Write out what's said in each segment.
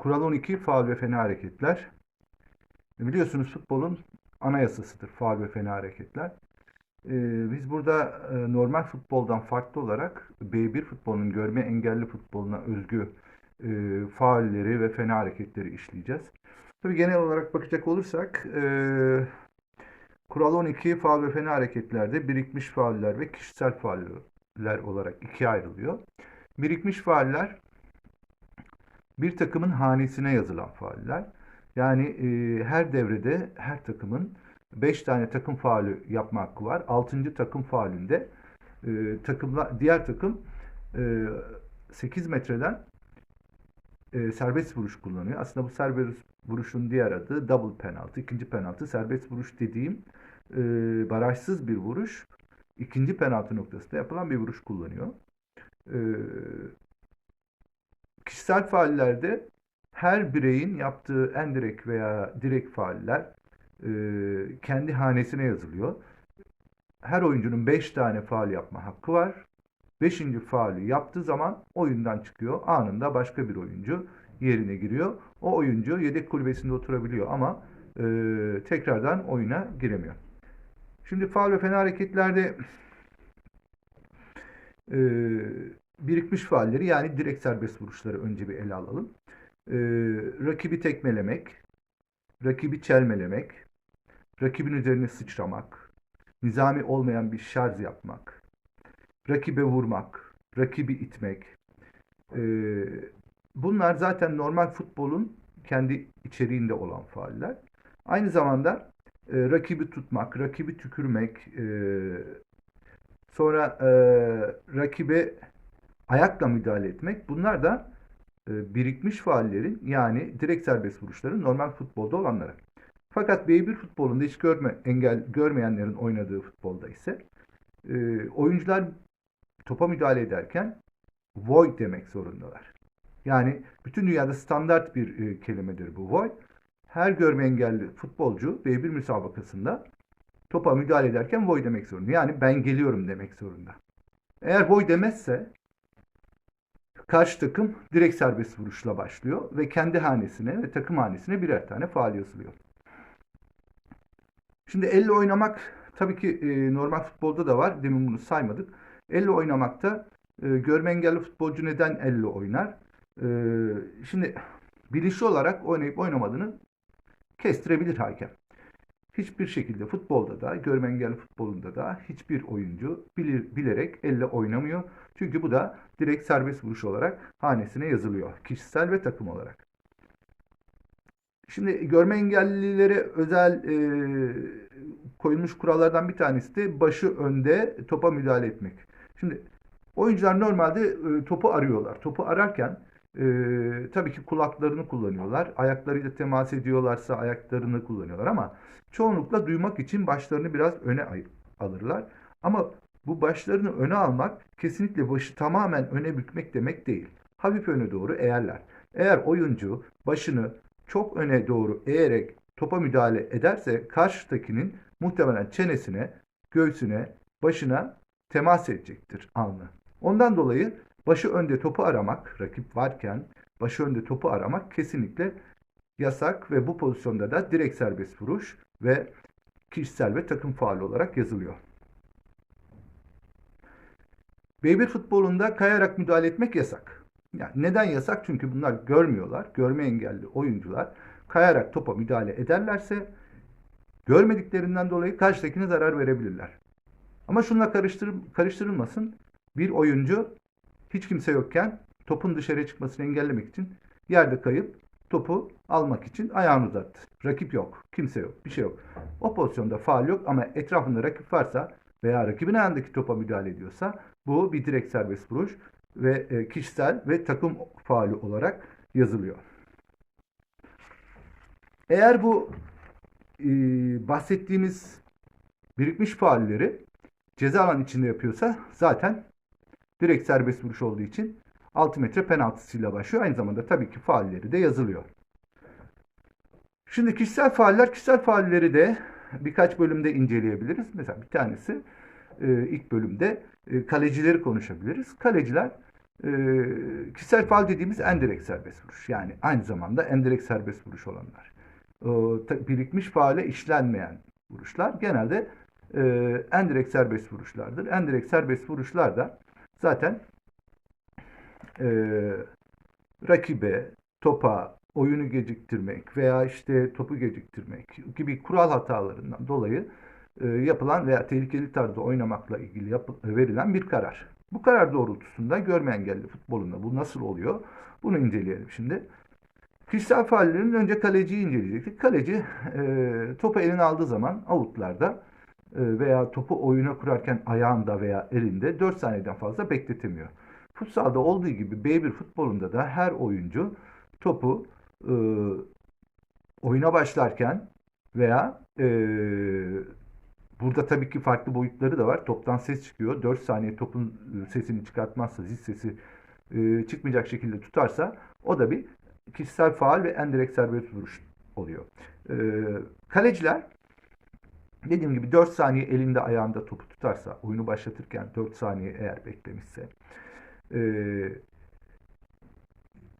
Kural 12 faul ve fena hareketler. Biliyorsunuz futbolun anayasasıdır faul ve fena hareketler. Ee, biz burada e, normal futboldan farklı olarak B1 futbolunun görme engelli futboluna özgü e, faulleri ve fena hareketleri işleyeceğiz. Tabii genel olarak bakacak olursak e, kural 12 faul ve fena hareketlerde birikmiş fauller ve kişisel fauller olarak ikiye ayrılıyor. Birikmiş fauller bir takımın hanesine yazılan fauller. Yani e, her devrede her takımın 5 tane takım faulü yapma hakkı var. 6. takım faulünde e, takımla diğer takım e, 8 metreden e, serbest vuruş kullanıyor. Aslında bu serbest vuruşun diğer adı double penaltı, ikinci penaltı. Serbest vuruş dediğim e, barajsız bir vuruş. ikinci penaltı noktasında yapılan bir vuruş kullanıyor. E, kişisel faallerde her bireyin yaptığı en direkt veya direkt faaller e, kendi hanesine yazılıyor. Her oyuncunun 5 tane faal yapma hakkı var. 5. faali yaptığı zaman oyundan çıkıyor. Anında başka bir oyuncu yerine giriyor. O oyuncu yedek kulübesinde oturabiliyor ama e, tekrardan oyuna giremiyor. Şimdi faal ve fena hareketlerde e, birikmiş faalleri yani direkt serbest vuruşları önce bir ele alalım. E, rakibi tekmelemek, rakibi çelmelemek, rakibin üzerine sıçramak, nizami olmayan bir şarj yapmak, rakibe vurmak, rakibi itmek. E, bunlar zaten normal futbolun kendi içeriğinde olan faaller. Aynı zamanda e, rakibi tutmak, rakibi tükürmek, e, sonra e, rakibe ayakla müdahale etmek bunlar da e, birikmiş faallerin yani direkt serbest vuruşların normal futbolda olanları. Fakat B1 futbolunda hiç görme, engel görmeyenlerin oynadığı futbolda ise e, oyuncular topa müdahale ederken void demek zorundalar. Yani bütün dünyada standart bir e, kelimedir bu void. Her görme engelli futbolcu B1 müsabakasında topa müdahale ederken void demek zorunda. Yani ben geliyorum demek zorunda. Eğer void demezse karşı takım direkt serbest vuruşla başlıyor ve kendi hanesine ve takım hanesine birer tane faal yazılıyor. Şimdi elle oynamak tabii ki e, normal futbolda da var. Demin bunu saymadık. Elle oynamakta e, görme engelli futbolcu neden elle oynar? E, şimdi bilinçli olarak oynayıp oynamadığını kestirebilir hakem. Hiçbir şekilde futbolda da, görme engelli futbolunda da hiçbir oyuncu bilir, bilerek elle oynamıyor. Çünkü bu da direkt serbest vuruş olarak hanesine yazılıyor. Kişisel ve takım olarak. Şimdi görme engellilere özel e, koyulmuş kurallardan bir tanesi de başı önde topa müdahale etmek. Şimdi oyuncular normalde e, topu arıyorlar. Topu ararken e, tabii ki kulaklarını kullanıyorlar. Ayaklarıyla temas ediyorlarsa ayaklarını kullanıyorlar ama çoğunlukla duymak için başlarını biraz öne alırlar. Ama bu başlarını öne almak kesinlikle başı tamamen öne bükmek demek değil. Hafif öne doğru eğerler. Eğer oyuncu başını çok öne doğru eğerek topa müdahale ederse karşıdakinin muhtemelen çenesine, göğsüne, başına temas edecektir alnı. Ondan dolayı başı önde topu aramak, rakip varken başı önde topu aramak kesinlikle yasak ve bu pozisyonda da direkt serbest vuruş ve kişisel ve takım faal olarak yazılıyor. B1 futbolunda kayarak müdahale etmek yasak. Yani neden yasak? Çünkü bunlar görmüyorlar. Görme engelli oyuncular kayarak topa müdahale ederlerse görmediklerinden dolayı karşıdakine zarar verebilirler. Ama şunla karıştır, karıştırılmasın. Bir oyuncu hiç kimse yokken topun dışarıya çıkmasını engellemek için yerde kayıp topu almak için ayağını uzattı. Rakip yok, kimse yok, bir şey yok. O pozisyonda faal yok ama etrafında rakip varsa veya rakibin ayağındaki topa müdahale ediyorsa bu bir direkt serbest vuruş ve e, kişisel ve takım faali olarak yazılıyor. Eğer bu e, bahsettiğimiz birikmiş faalleri ceza alan içinde yapıyorsa zaten direkt serbest vuruş olduğu için 6 metre penaltısıyla başlıyor. Aynı zamanda tabii ki faalleri de yazılıyor. Şimdi kişisel faaller, kişisel faalleri de birkaç bölümde inceleyebiliriz. Mesela bir tanesi e, ilk bölümde e, kalecileri konuşabiliriz. Kaleciler e, kişisel faal dediğimiz endirekt serbest vuruş. Yani aynı zamanda endirekt serbest vuruş olanlar. Birikmiş faale işlenmeyen vuruşlar genelde endirekt serbest vuruşlardır. Endirekt serbest vuruşlar da zaten e, rakibe, topa, oyunu geciktirmek veya işte topu geciktirmek gibi kural hatalarından dolayı e, yapılan veya tehlikeli tarzda oynamakla ilgili yap, verilen bir karar. Bu karar doğrultusunda görme engelli futbolunda bu nasıl oluyor? Bunu inceleyelim şimdi. Kişisel faallerin önce kaleciyi inceleyecektik. Kaleci e, topu eline aldığı zaman avutlarda veya topu oyuna kurarken ayağında veya elinde 4 saniyeden fazla bekletemiyor. Futsalda olduğu gibi B1 futbolunda da her oyuncu topu e, oyuna başlarken veya e, burada tabii ki farklı boyutları da var. Toptan ses çıkıyor. 4 saniye topun sesini çıkartmazsa, zil sesi e, çıkmayacak şekilde tutarsa o da bir kişisel faal ve endirekt serbest vuruş oluyor. E, kaleciler dediğim gibi 4 saniye elinde ayağında topu tutarsa, oyunu başlatırken 4 saniye eğer beklemişse e,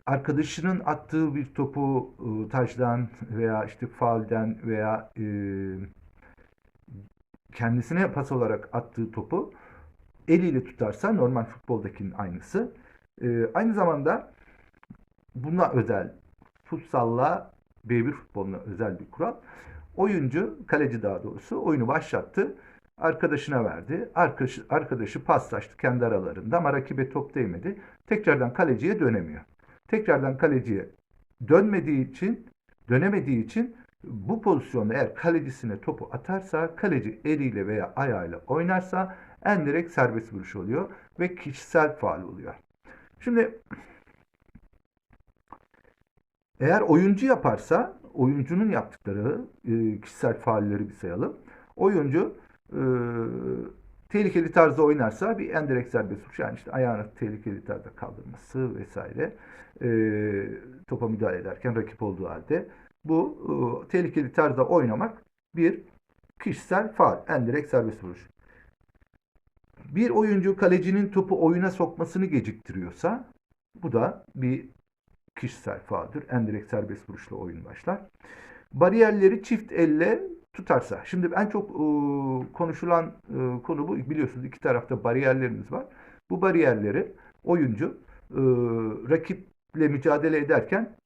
arkadaşının attığı bir topu e, taştan veya işte faalden veya e, kendisine pas olarak attığı topu eliyle tutarsa normal futboldakinin aynısı. E, aynı zamanda buna özel futsalla B1 futboluna özel bir kural. Oyuncu, kaleci daha doğrusu oyunu başlattı. Arkadaşına verdi. Arkadaşı, arkadaşı paslaştı kendi aralarında ama rakibe top değmedi. Tekrardan kaleciye dönemiyor. Tekrardan kaleciye dönmediği için, dönemediği için bu pozisyonda eğer kalecisine topu atarsa, kaleci eliyle veya ayağıyla oynarsa en direkt serbest vuruş oluyor ve kişisel faal oluyor. Şimdi eğer oyuncu yaparsa oyuncunun yaptıkları e, kişisel faalleri bir sayalım. Oyuncu e, tehlikeli tarzda oynarsa bir endirekt serbest vuruş yani işte ayağını tehlikeli tarzda kaldırması vesaire e, topa müdahale ederken rakip olduğu halde bu e, tehlikeli tarzda oynamak bir kişisel faal endirekt serbest vuruş. Bir oyuncu kalecinin topu oyuna sokmasını geciktiriyorsa bu da bir kişisel faaldir. Endirekt serbest vuruşla oyun başlar. Bariyerleri çift elle tutarsa. Şimdi en çok e, konuşulan e, konu bu. Biliyorsunuz iki tarafta bariyerlerimiz var. Bu bariyerleri oyuncu e, rakiple mücadele ederken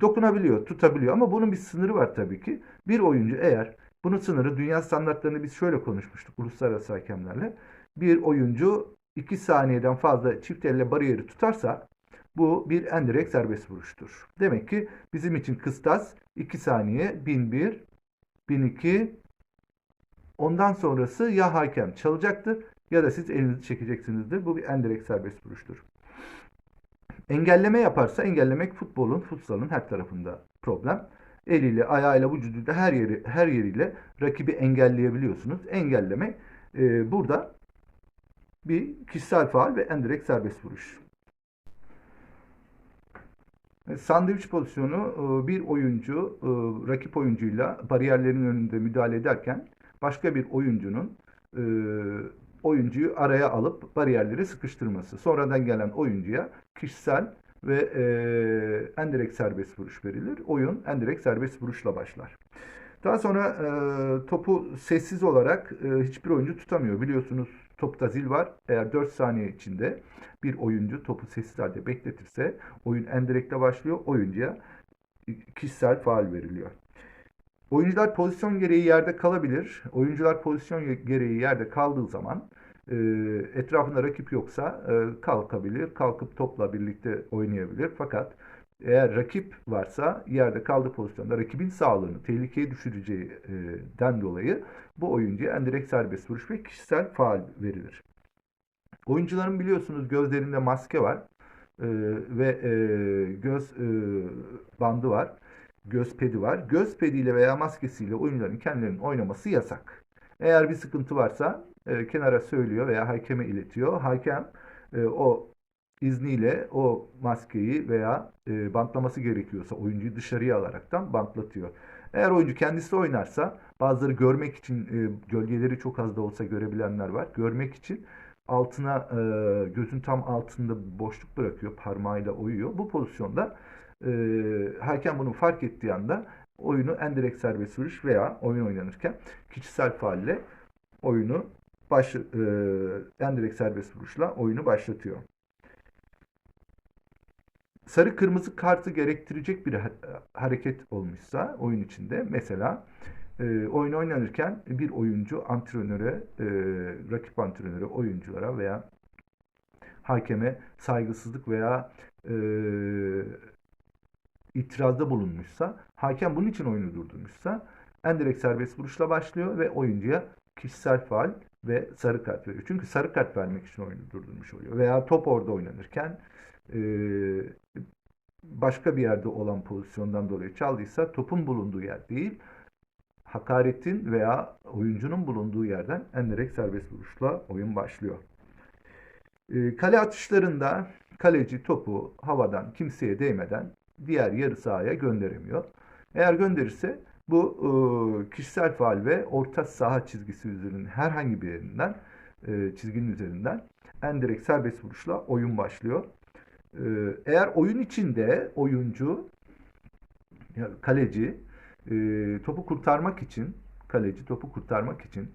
dokunabiliyor, tutabiliyor. Ama bunun bir sınırı var tabii ki. Bir oyuncu eğer bunun sınırı dünya standartlarını biz şöyle konuşmuştuk uluslararası hakemlerle. Bir oyuncu 2 saniyeden fazla çift elle bariyeri tutarsa bu bir endirekt serbest vuruştur. Demek ki bizim için kıstas 2 saniye 1001 1002 ondan sonrası ya hakem çalacaktır ya da siz elinizi çekeceksinizdir. Bu bir endirekt serbest vuruştur. Engelleme yaparsa engellemek futbolun, futsalın her tarafında problem. Eliyle, ayağıyla, vücuduyla her yeri her yeriyle rakibi engelleyebiliyorsunuz. Engelleme e, burada bir kişisel faal ve endirekt serbest vuruş. E, sandviç pozisyonu e, bir oyuncu e, rakip oyuncuyla bariyerlerin önünde müdahale ederken başka bir oyuncunun oyuncuyu araya alıp bariyerleri sıkıştırması. Sonradan gelen oyuncuya kişisel ve endirekt serbest vuruş verilir. Oyun endirekt serbest vuruşla başlar. Daha sonra topu sessiz olarak hiçbir oyuncu tutamıyor. Biliyorsunuz Topta zil var. Eğer 4 saniye içinde bir oyuncu topu sessiz halde bekletirse oyun endirekte başlıyor. Oyuncuya kişisel faal veriliyor. Oyuncular pozisyon gereği yerde kalabilir. Oyuncular pozisyon gereği yerde kaldığı zaman etrafında rakip yoksa kalkabilir. Kalkıp topla birlikte oynayabilir. Fakat eğer rakip varsa yerde kaldığı pozisyonda rakibin sağlığını tehlikeye düşüreceğinden dolayı bu oyuncuya endirekt serbest vuruş ve kişisel faal verilir. Oyuncuların biliyorsunuz gözlerinde maske var e, ve e, göz e, bandı var, göz pedi var. Göz pediyle veya maskesiyle oyuncuların kendilerinin oynaması yasak. Eğer bir sıkıntı varsa e, kenara söylüyor veya hakeme iletiyor. Hakem e, o izniyle o maskeyi veya e, bantlaması gerekiyorsa oyuncuyu dışarıya alaraktan bantlatıyor. Eğer oyuncu kendisi oynarsa bazıları görmek için e, gölgeleri çok az da olsa görebilenler var. Görmek için altına e, gözün tam altında boşluk bırakıyor, parmağıyla oyuyor. Bu pozisyonda e, hakem bunu fark ettiği anda oyunu endirekt serbest vuruş veya oyun oynanırken kişisel faalle oyunu baş, e, endirekt serbest vuruşla oyunu başlatıyor. Sarı kırmızı kartı gerektirecek bir hareket olmuşsa oyun içinde. Mesela e, oyun oynanırken bir oyuncu antrenöre, e, rakip antrenöre, oyunculara veya hakeme saygısızlık veya e, itirazda bulunmuşsa, hakem bunun için oyunu durdurmuşsa endirekt serbest vuruşla başlıyor ve oyuncuya kişisel faal ve sarı kart veriyor. Çünkü sarı kart vermek için oyunu durdurmuş oluyor. Veya top orada oynanırken e, başka bir yerde olan pozisyondan dolayı çaldıysa topun bulunduğu yer değil, hakaretin veya oyuncunun bulunduğu yerden endirekt serbest vuruşla oyun başlıyor. E, kale atışlarında kaleci topu havadan kimseye değmeden diğer yarı sahaya gönderemiyor. Eğer gönderirse bu kişisel faal ve orta saha çizgisi üzerinin herhangi bir yerinden çizginin üzerinden endirekt serbest vuruşla oyun başlıyor. Eğer oyun içinde oyuncu kaleci topu kurtarmak için kaleci topu kurtarmak için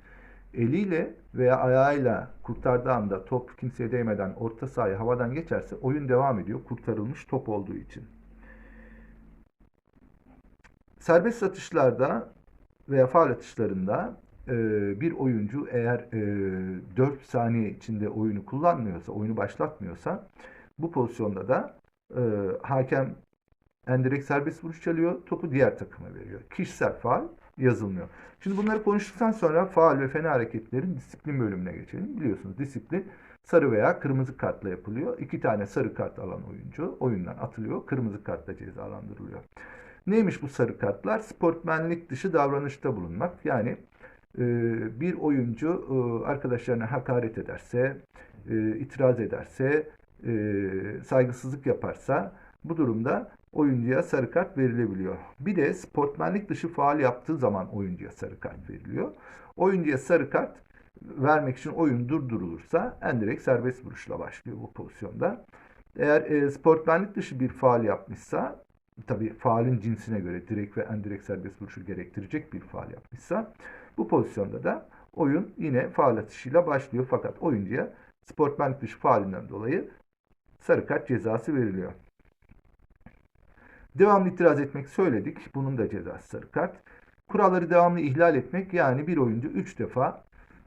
eliyle veya ayağıyla kurtardığı anda top kimseye değmeden orta sahaya havadan geçerse oyun devam ediyor kurtarılmış top olduğu için. Serbest atışlarda veya faal atışlarında e, bir oyuncu eğer e, 4 saniye içinde oyunu kullanmıyorsa, oyunu başlatmıyorsa bu pozisyonda da e, hakem endirekt serbest vuruş çalıyor. Topu diğer takıma veriyor. Kişisel faal yazılmıyor. Şimdi bunları konuştuktan sonra faal ve fena hareketlerin disiplin bölümüne geçelim. Biliyorsunuz disiplin sarı veya kırmızı kartla yapılıyor. İki tane sarı kart alan oyuncu oyundan atılıyor. Kırmızı kartla cezalandırılıyor. Neymiş bu sarı kartlar? Sportmenlik dışı davranışta bulunmak. Yani e, bir oyuncu e, arkadaşlarına hakaret ederse, e, itiraz ederse, saygısızlık yaparsa bu durumda oyuncuya sarı kart verilebiliyor. Bir de sportmenlik dışı faal yaptığı zaman oyuncuya sarı kart veriliyor. Oyuncuya sarı kart vermek için oyun durdurulursa endirekt serbest vuruşla başlıyor bu pozisyonda. Eğer e, sportmenlik dışı bir faal yapmışsa tabi faalin cinsine göre direkt ve endirekt serbest vuruşu gerektirecek bir faal yapmışsa bu pozisyonda da oyun yine faal atışıyla başlıyor fakat oyuncuya sportmenlik dışı faalinden dolayı sarı kart cezası veriliyor. Devamlı itiraz etmek söyledik. Bunun da cezası sarı kart. Kuralları devamlı ihlal etmek yani bir oyuncu 3 defa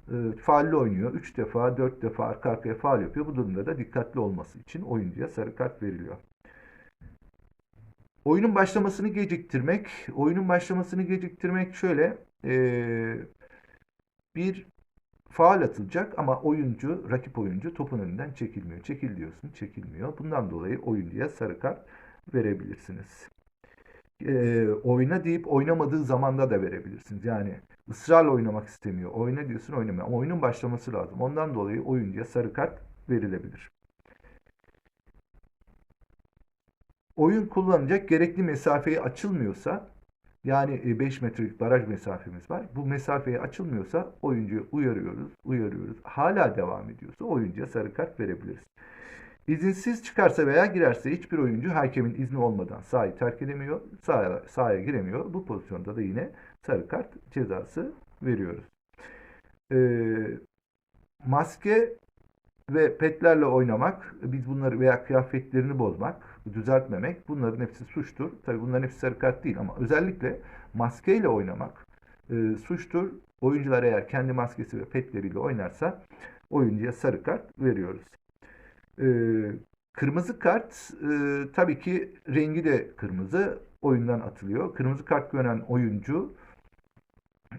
e, faalle oynuyor. 3 defa 4 defa arka arkaya faal yapıyor. Bu durumda da dikkatli olması için oyuncuya sarı kart veriliyor. Oyunun başlamasını geciktirmek. Oyunun başlamasını geciktirmek şöyle. E, bir faal atılacak ama oyuncu, rakip oyuncu topun önünden çekilmiyor. Çekil diyorsun, çekilmiyor. Bundan dolayı oyuncuya sarı kart verebilirsiniz. E, oyna deyip oynamadığı zamanda da verebilirsiniz. Yani ısrarla oynamak istemiyor. Oyna diyorsun oynamıyor. Ama oyunun başlaması lazım. Ondan dolayı oyuncuya sarı kart verilebilir. Oyun kullanacak gerekli mesafeyi açılmıyorsa yani 5 e, metrelik baraj mesafemiz var. Bu mesafeyi açılmıyorsa oyuncuyu uyarıyoruz, uyarıyoruz. Hala devam ediyorsa oyuncuya sarı kart verebiliriz. İzinsiz çıkarsa veya girerse hiçbir oyuncu hakemin izni olmadan sahayı terk edemiyor, sahaya, sahaya giremiyor. Bu pozisyonda da yine sarı kart cezası veriyoruz. Ee, maske ve petlerle oynamak, biz bunları veya kıyafetlerini bozmak, düzeltmemek bunların hepsi suçtur. Tabii bunların hepsi sarı kart değil ama özellikle maskeyle oynamak e, suçtur. Oyuncular eğer kendi maskesi ve petleriyle oynarsa oyuncuya sarı kart veriyoruz. E, kırmızı kart e, tabii ki rengi de kırmızı oyundan atılıyor. Kırmızı kart gören oyuncu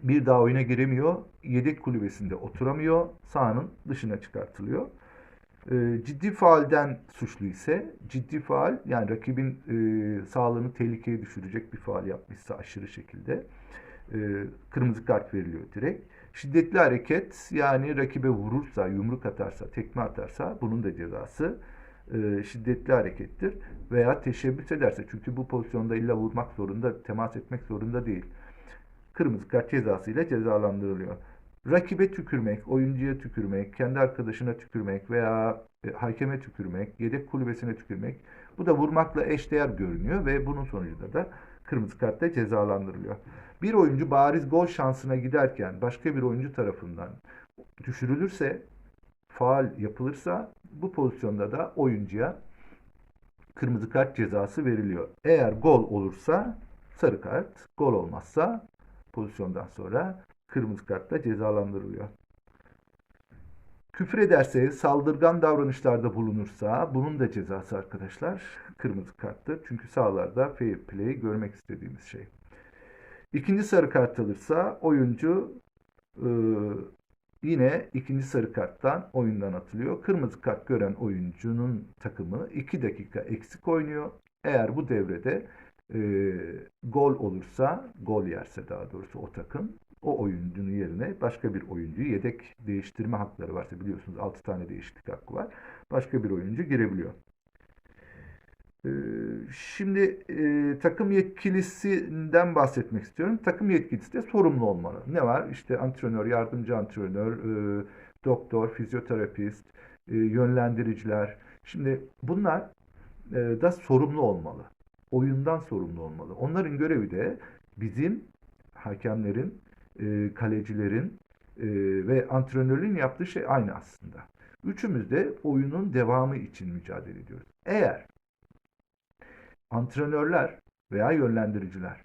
bir daha oyuna giremiyor. Yedek kulübesinde oturamıyor. Sahanın dışına çıkartılıyor. E, ciddi faalden suçlu ise ciddi faal yani rakibin e, sağlığını tehlikeye düşürecek bir faal yapmışsa aşırı şekilde e, kırmızı kart veriliyor direkt. Şiddetli hareket yani rakibe vurursa, yumruk atarsa, tekme atarsa bunun da cezası e, şiddetli harekettir. Veya teşebbüs ederse çünkü bu pozisyonda illa vurmak zorunda, temas etmek zorunda değil. Kırmızı kart cezası ile cezalandırılıyor. Rakibe tükürmek, oyuncuya tükürmek, kendi arkadaşına tükürmek veya e, hakeme tükürmek, yedek kulübesine tükürmek bu da vurmakla eşdeğer görünüyor ve bunun sonucunda da kırmızı kartla cezalandırılıyor. Bir oyuncu bariz gol şansına giderken başka bir oyuncu tarafından düşürülürse, faal yapılırsa bu pozisyonda da oyuncuya kırmızı kart cezası veriliyor. Eğer gol olursa sarı kart, gol olmazsa pozisyondan sonra kırmızı kartla cezalandırılıyor. Küfür ederse, saldırgan davranışlarda bulunursa bunun da cezası arkadaşlar kırmızı karttır. Çünkü sahalarda fair play görmek istediğimiz şey. İkinci sarı kart alırsa oyuncu e, yine ikinci sarı karttan oyundan atılıyor. Kırmızı kart gören oyuncunun takımı 2 dakika eksik oynuyor. Eğer bu devrede e, gol olursa, gol yerse daha doğrusu o takım o oyuncunun yerine başka bir oyuncuyu yedek değiştirme hakları varsa biliyorsunuz 6 tane değişiklik hakkı var. Başka bir oyuncu girebiliyor. Ee, Şimdi e, takım yetkilisinden bahsetmek istiyorum. Takım yetkilisi de sorumlu olmalı. Ne var? İşte antrenör, yardımcı antrenör, e, doktor, fizyoterapist, e, yönlendiriciler. Şimdi bunlar e, da sorumlu olmalı. Oyundan sorumlu olmalı. Onların görevi de bizim hakemlerin, e, kalecilerin e, ve antrenörün yaptığı şey aynı aslında. Üçümüz de oyunun devamı için mücadele ediyoruz. Eğer antrenörler veya yönlendiriciler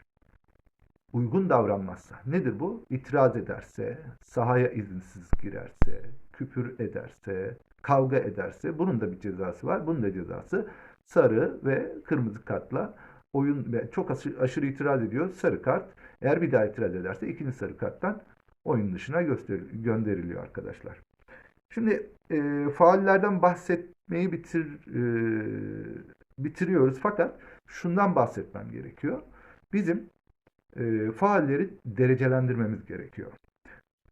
uygun davranmazsa nedir bu? İtiraz ederse, sahaya izinsiz girerse, küfür ederse, kavga ederse bunun da bir cezası var. Bunun da cezası sarı ve kırmızı kartla oyun çok aşırı, aşırı itiraz ediyor. Sarı kart. Eğer bir daha itiraz ederse ikinci sarı karttan oyun dışına gönderiliyor arkadaşlar. Şimdi e, faallerden bahsetmeyi bitir e, bitiriyoruz fakat şundan bahsetmem gerekiyor. Bizim e, faalleri derecelendirmemiz gerekiyor.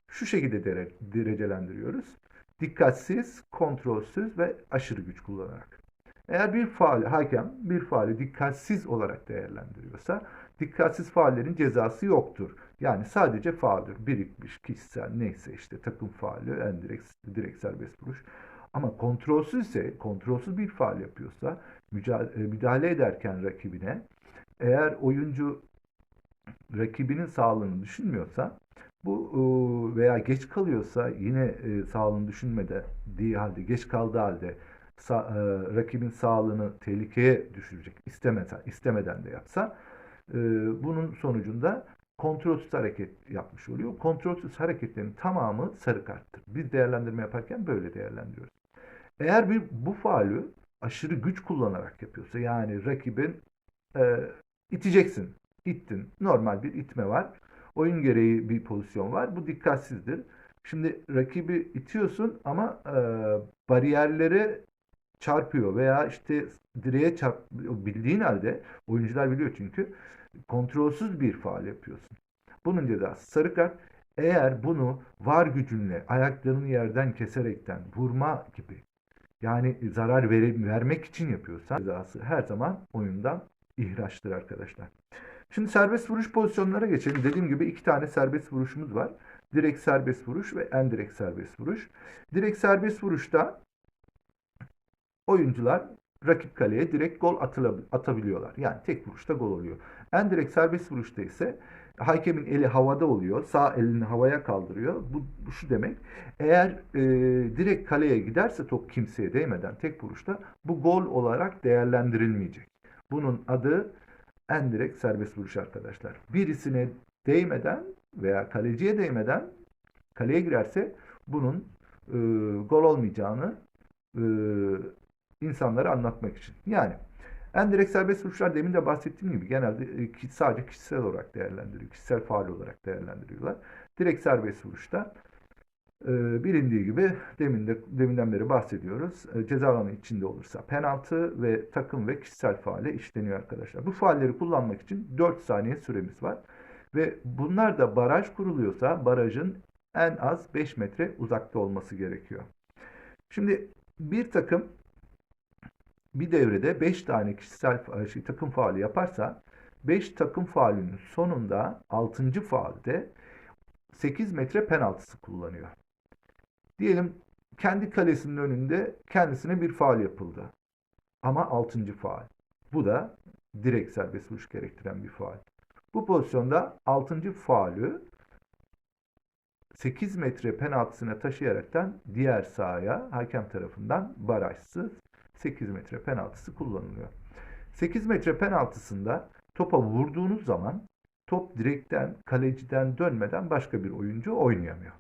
Şu şekilde dere, derecelendiriyoruz. Dikkatsiz, kontrolsüz ve aşırı güç kullanarak. Eğer bir faal, hakem bir faali dikkatsiz olarak değerlendiriyorsa dikkatsiz faallerin cezası yoktur. Yani sadece faaldir. Birikmiş, kişisel neyse işte takım faali, en direkt, direkt serbest vuruş. Ama kontrolsüzse, kontrolsüz bir faal yapıyorsa müdahale ederken rakibine eğer oyuncu rakibinin sağlığını düşünmüyorsa bu veya geç kalıyorsa yine sağlığını düşünmede diye halde geç kaldığı halde rakibin sağlığını tehlikeye düşürecek istemeden, istemeden de yapsa bunun sonucunda kontrolsüz hareket yapmış oluyor. Kontrolsüz hareketlerin tamamı sarı karttır. Biz değerlendirme yaparken böyle değerlendiriyoruz. Eğer bir bu faali aşırı güç kullanarak yapıyorsa yani rakibin e, iteceksin. İttin. Normal bir itme var. Oyun gereği bir pozisyon var. Bu dikkatsizdir. Şimdi rakibi itiyorsun ama e, bariyerlere çarpıyor veya işte direğe çarp bildiğin halde oyuncular biliyor çünkü kontrolsüz bir faal yapıyorsun. Bunun cezası sarı kart. Eğer bunu var gücünle ayaklarını yerden keserekten vurma gibi yani zarar vere, vermek için yapıyorsan cezası her zaman oyundan ihraçtır arkadaşlar. Şimdi serbest vuruş pozisyonlara geçelim. Dediğim gibi iki tane serbest vuruşumuz var. Direkt serbest vuruş ve en direkt serbest vuruş. Direkt serbest vuruşta oyuncular rakip kaleye direkt gol atabiliyorlar. Yani tek vuruşta gol oluyor. En direkt serbest vuruşta ise hakemin eli havada oluyor. Sağ elini havaya kaldırıyor. Bu, şu demek. Eğer e, direkt kaleye giderse top kimseye değmeden tek vuruşta bu gol olarak değerlendirilmeyecek. Bunun adı en direkt serbest vuruş arkadaşlar. Birisine değmeden veya kaleciye değmeden kaleye girerse bunun e, gol olmayacağını e, insanlara anlatmak için. Yani en direkt serbest vuruşlar demin de bahsettiğim gibi genelde e, sadece kişisel olarak değerlendiriyor. Kişisel faal olarak değerlendiriyorlar. Direkt serbest vuruşta e, bilindiği gibi demin de, deminden beri bahsediyoruz. E, ceza alanı içinde olursa penaltı ve takım ve kişisel faale işleniyor arkadaşlar. Bu faalleri kullanmak için 4 saniye süremiz var. Ve bunlar da baraj kuruluyorsa barajın en az 5 metre uzakta olması gerekiyor. Şimdi bir takım bir devrede 5 tane kişisel şey, takım faali yaparsa 5 takım faalinin sonunda 6. faalde 8 metre penaltısı kullanıyor. Diyelim kendi kalesinin önünde kendisine bir faal yapıldı. Ama 6. faal. Bu da direkt serbest vuruş gerektiren bir faal. Bu pozisyonda 6. faulü 8 metre penaltısına taşıyaraktan diğer sahaya hakem tarafından barajsız 8 metre penaltısı kullanılıyor. 8 metre penaltısında topa vurduğunuz zaman top direkten, kaleciden dönmeden başka bir oyuncu oynayamıyor.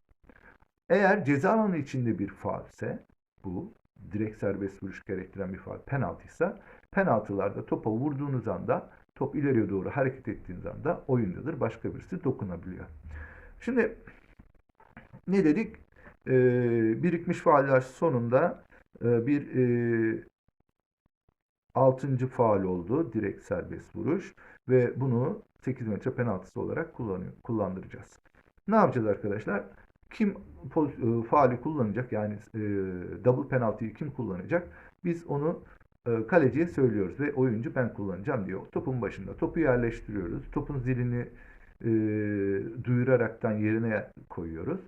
Eğer ceza alanı içinde bir faulse bu direkt serbest vuruş gerektiren bir faul penaltıysa penaltılarda topa vurduğunuz anda top ileriye doğru hareket ettiğiniz anda oyundadır. Başka birisi dokunabiliyor. Şimdi ne dedik? Ee, birikmiş fauller sonunda e, bir e, 6. faal oldu. Direkt serbest vuruş ve bunu 8 metre penaltısı olarak kullanıyor, kullandıracağız. Ne yapacağız arkadaşlar? Kim e, faali kullanacak yani e, double penaltıyı kim kullanacak? Biz onu e, kaleciye söylüyoruz ve oyuncu ben kullanacağım diyor. Topun başında topu yerleştiriyoruz. Topun zilini e, duyuraraktan yerine koyuyoruz.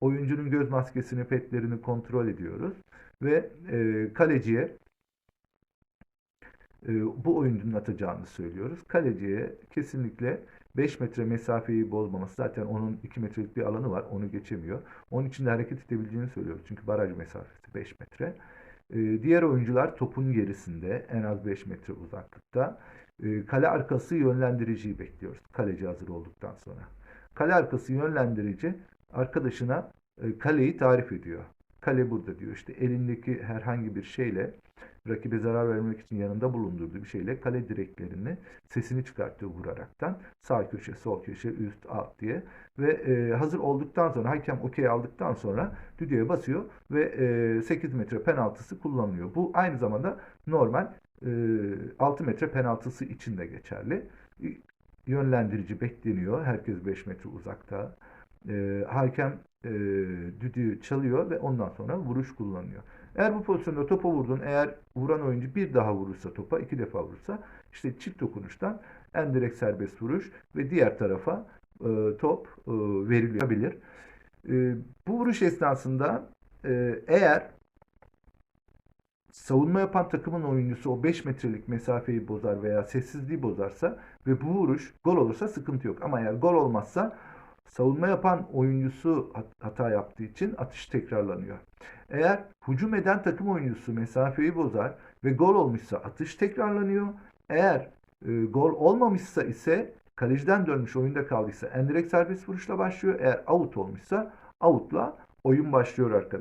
Oyuncunun göz maskesini, petlerini kontrol ediyoruz ve e, kaleciye e, bu oyuncunun atacağını söylüyoruz. Kaleciye kesinlikle 5 metre mesafeyi bozmaması. Zaten onun 2 metrelik bir alanı var. Onu geçemiyor. Onun için de hareket edebileceğini söylüyoruz. Çünkü baraj mesafesi 5 metre. E, diğer oyuncular topun gerisinde en az 5 metre uzaklıkta. E, kale arkası yönlendiriciyi bekliyoruz. Kaleci hazır olduktan sonra. Kale arkası yönlendirici arkadaşına kaleyi tarif ediyor. Kale burada diyor. İşte elindeki herhangi bir şeyle rakibe zarar vermek için yanında bulundurduğu bir şeyle kale direklerini sesini çıkartıyor vuraraktan. Sağ köşe, sol köşe, üst, alt diye. Ve e, hazır olduktan sonra hakem okey aldıktan sonra düdüğe basıyor ve e, 8 metre penaltısı kullanılıyor. Bu aynı zamanda normal e, 6 metre penaltısı için de geçerli. Yönlendirici bekleniyor. Herkes 5 metre uzakta. E, hakem e, düdüğü çalıyor ve ondan sonra vuruş kullanıyor. Eğer bu pozisyonda topa vurdun, eğer vuran oyuncu bir daha vurursa topa, iki defa vurursa işte çift dokunuştan en direkt serbest vuruş ve diğer tarafa e, top e, veriliyor. E, bu vuruş esnasında e, eğer savunma yapan takımın oyuncusu o 5 metrelik mesafeyi bozar veya sessizliği bozarsa ve bu vuruş gol olursa sıkıntı yok. Ama eğer gol olmazsa savunma yapan oyuncusu hata yaptığı için atış tekrarlanıyor. Eğer hücum eden takım oyuncusu mesafeyi bozar ve gol olmuşsa atış tekrarlanıyor. Eğer e, gol olmamışsa ise kaleciden dönmüş oyunda kaldıysa endirekt serbest vuruşla başlıyor. Eğer out olmuşsa outla oyun başlıyor arkadaşlar.